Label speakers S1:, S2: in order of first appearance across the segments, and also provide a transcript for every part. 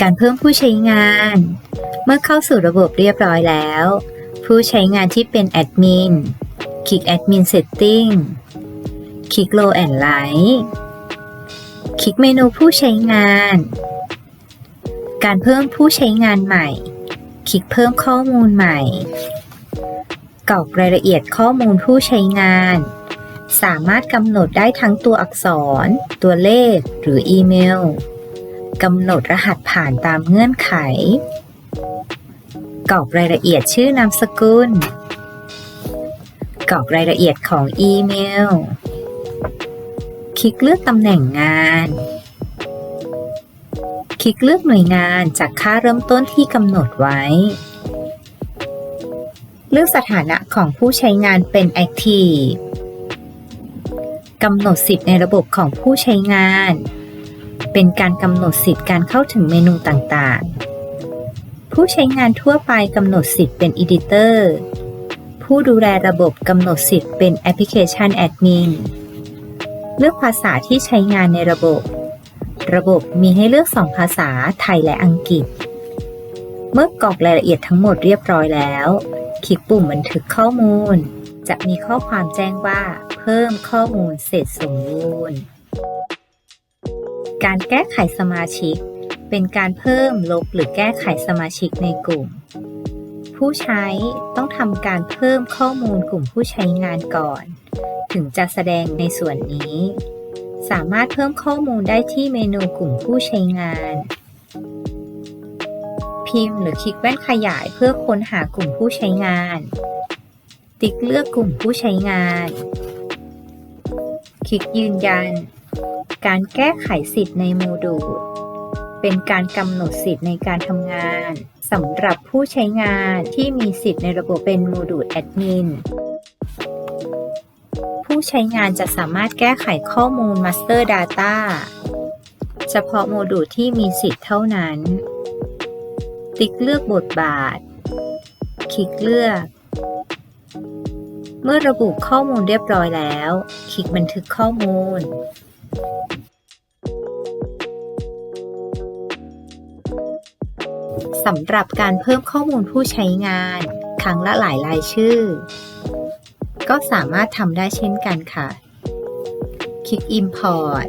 S1: การเพิ่มผู้ใช้งาน เมื่อเข้าสู่ระบบเรียบร้อยแล้ว ผู้ใช้งานที่เป็นแอดมินคลิก Admin Setting คลิก Low and Light คลิกเมนูผู้ใช้งาน การเพิ่มผู้ใช้งานใหม่ คลิกเพิ่มข้อมูลใหม่กรอกรายละเอียดข้อมูลผู้ใช้งาน สามารถกำหนดได้ทั้งตัวอักษร ตัวเลข หรืออีเมล กำหนดรหัสผ่านตามเงื่อนไข กรอกรายละเอียดชื่อนามสกุล กรอกรายละเอียดของอีเมล คลิกเลือกตำแหน่งงาน คลิกเลือกหน่วยงานจากค่าเริ่มต้นที่กำหนดไว้ เลือกสถานะของผู้ใช้งานเป็น Active กำหนดสิทธิ์ในระบบของผู้ใช้งาน เป็นการกำหนดสิทธิ์การเข้าถึงเมนูต่างๆ ผู้ใช้งานทั่วไปกำหนดสิทธิ์เป็น Editor ผู้ดูแลระบบกำหนดสิทธิ์เป็น Application Admin เลือกภาษาที่ใช้งานในระบบ ระบบมีให้เลือก 2 ภาษาไทยและอังกฤษ เมื่อกรอกรายละเอียดทั้งหมดเรียบร้อยแล้ว คลิกปุ่มบันทึกข้อมูล จะมีข้อความแจ้งว่า เพิ่มข้อมูลเสร็จสมบูรณ์ การแก้ไขสมาชิก เป็นการเพิ่มลบหรือแก้ไขสมาชิกในกลุ่ม ผู้ใช้ต้องทำการเพิ่มข้อมูลกลุ่มผู้ใช้งานก่อน ถึงจะแสดงในส่วนนี้ สามารถเพิ่มข้อมูลได้ที่เมนูกลุ่มผู้ใช้งาน พิมพ์หรือคลิกแว่นขยายเพื่อค้นหากลุ่มผู้ใช้งาน ติ๊กเลือกกลุ่มผู้ใช้งาน คลิกยืนยัน การแก้ไขสิทธิ์ในโมดูล เป็นการกำหนดสิทธิ์ในการทำงานสำหรับผู้ใช้งานที่มีสิทธิ์ในระบบเป็นโมดูลแอดมิน ผู้ใช้งานจะสามารถแก้ไขข้อมูล Master Data เฉพาะโมดูลที่มีสิทธิ์เท่านั้น ติ๊กเลือกบทบาท คลิกเลือก เมื่อระบุข้อมูลเรียบร้อยแล้ว คลิกบันทึกข้อมูล สำหรับการเพิ่มข้อมูลผู้ใช้งาน ครั้งละหลายรายชื่อ ก็สามารถทำได้เช่นกันค่ะ คลิก Import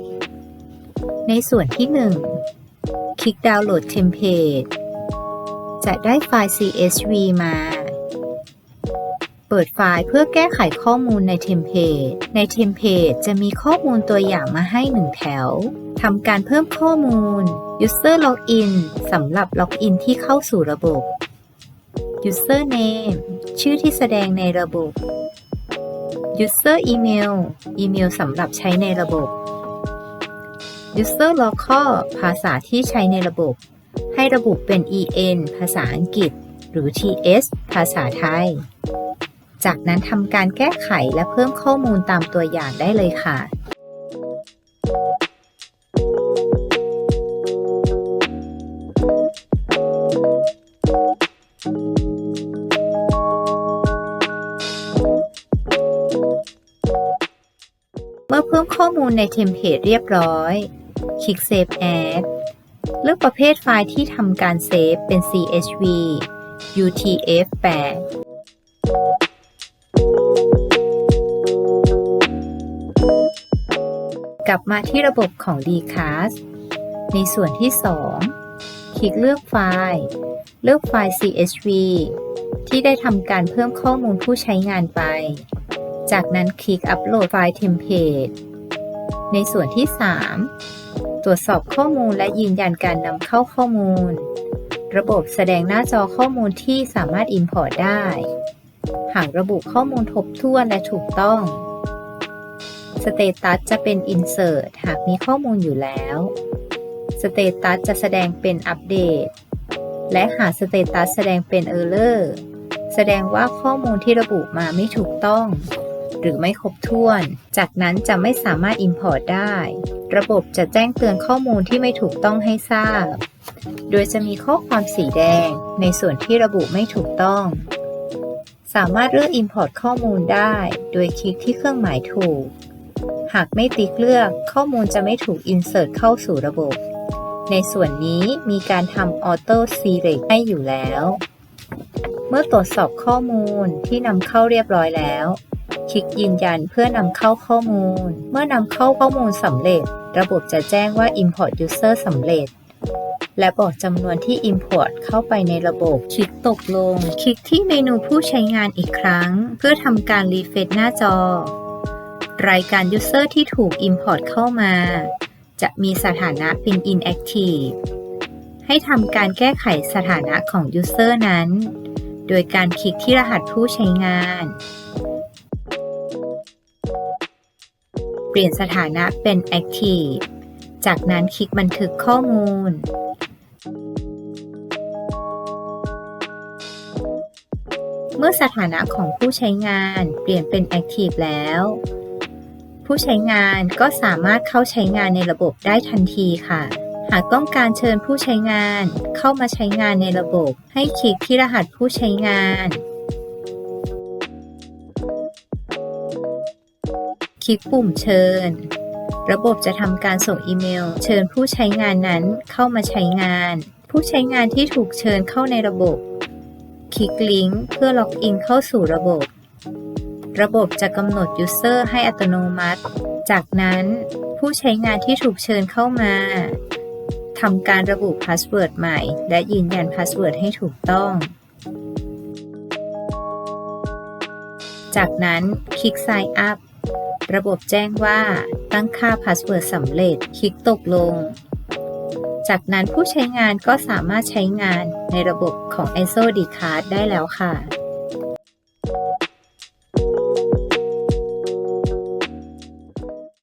S1: ในส่วนที่ 1 คลิกดาวน์โหลดเทมเพลตจะได้ไฟล์ CSV มา เปิดไฟล์เพื่อแก้ไขข้อมูลในเทมเพลตในเทมเพลตจะมีข้อมูลตัวอย่างมาให้ 1 แถว ทำการเพิ่มข้อมูล User Login สำหรับล็อกอินที่เข้าสู่ระบบ Username ชื่อที่แสดงในระบบ User Email อีเมลสำหรับใช้ในระบบ User Local ภาษาที่ใช้ในระบบ ให้ระบุเป็น EN ภาษาอังกฤษ หรือ TS ภาษาไทย จากนั้นทำการแก้ไขและเพิ่มข้อมูลตามตัวอย่างได้เลยค่ะ มื่อเพิ่มข้อมูลในเทมเพลตเรียบร้อย คลิก Save As เลือกประเภทไฟล์ที่ทำการเซฟเป็น CSV UTF-8 กลับมาที่ระบบของ Dcast ในส่วนที่ 2 คลิกเลือกไฟล์ เลือกไฟล์ CSV ที่ได้ทำการเพิ่มข้อมูลผู้ใช้งานไป จากนั้นคลิกอัปโหลดไฟล์เทมเพลต ในส่วนที่ 3 ตรวจสอบข้อมูลและยืนยันการนำเข้าข้อมูล ระบบแสดงหน้าจอข้อมูลที่สามารถ Import ได้ หากระบุข้อมูลทบถ้วนและถูกต้อง สเตตัสจะเป็น Insert หากมีข้อมูลอยู่แล้ว สเตตัสจะแสดงเป็นอัปเดต และหากสเตตัสแสดงเป็น Error แสดงว่าข้อมูลที่ระบุมาไม่ถูกต้อง หรือไม่ครบถ้วน จากนั้นจะไม่สามารถ Import ได้ ระบบจะแจ้งเตือนข้อมูลที่ไม่ถูกต้องให้ทราบ โดยจะมีข้อความสีแดง ในส่วนที่ระบุไม่ถูกต้อง สามารถเลือก Import ข้อมูลได้ โดยคลิกที่เครื่องหมายถูก หากไม่ติ๊กเลือกข้อมูลจะไม่ถูก Insert เข้าสู่ระบบ ในส่วนนี้มีการทำ Auto Select ให้อยู่แล้วเมื่อตรวจสอบข้อมูลที่นำเข้าเรียบร้อยแล้ว คลิกยืนยันเพื่อนำเข้าข้อมูล เมื่อนำเข้าข้อมูลสำเร็จ ระบบจะแจ้งว่า Import User สำเร็จ และบอกจำนวนที่ Import เข้าไปในระบบ คลิกตกลง คลิกที่เมนูผู้ใช้งานอีกครั้ง เพื่อทำการรีเฟรชหน้าจอ รายการ User ที่ถูก Import เข้ามา จะมีสถานะเป็น inactive ให้ทำการแก้ไขสถานะของ User นั้น โดยการคลิกที่รหัสผู้ใช้งาน ปลี่ยนสถานะเป็น active จากนั้นคลิกบันทึกข้อมูล เมื่อสถานะของผู้ใช้งานเปลี่ยนเป็น active แล้ว ผู้ใช้งานก็สามารถเข้าใช้งานในระบบได้ทันทีค่ะ หากต้องการเชิญผู้ใช้งานเข้ามาใช้งานในระบบ ให้คลิกที่รหัสผู้ใช้งาน คลิกปุ่มเชิญ ระบบจะทำการส่งอีเมล เชิญผู้ใช้งานนั้นเข้ามาใช้งาน ผู้ใช้งานที่ถูกเชิญเข้าในระบบ คลิกลิงก์เพื่อล็อกอินเข้าสู่ระบบ ระบบจะกำหนด User ให้อัตโนมัติ จากนั้นผู้ใช้งานที่ถูกเชิญเข้ามาทำการระบุพาสเวิร์ดใหม่ และยืนยันพาสเวิร์ดให้ถูกต้อง จากนั้นคลิก Sign Up ระบบแจ้งว่าตั้งค่าพาสเวิร์ดสำเร็จ คลิกตกลง จากนั้นผู้ใช้งานก็สามารถใช้งานในระบบของ i s o d c a r d ได้แล้วค่ะ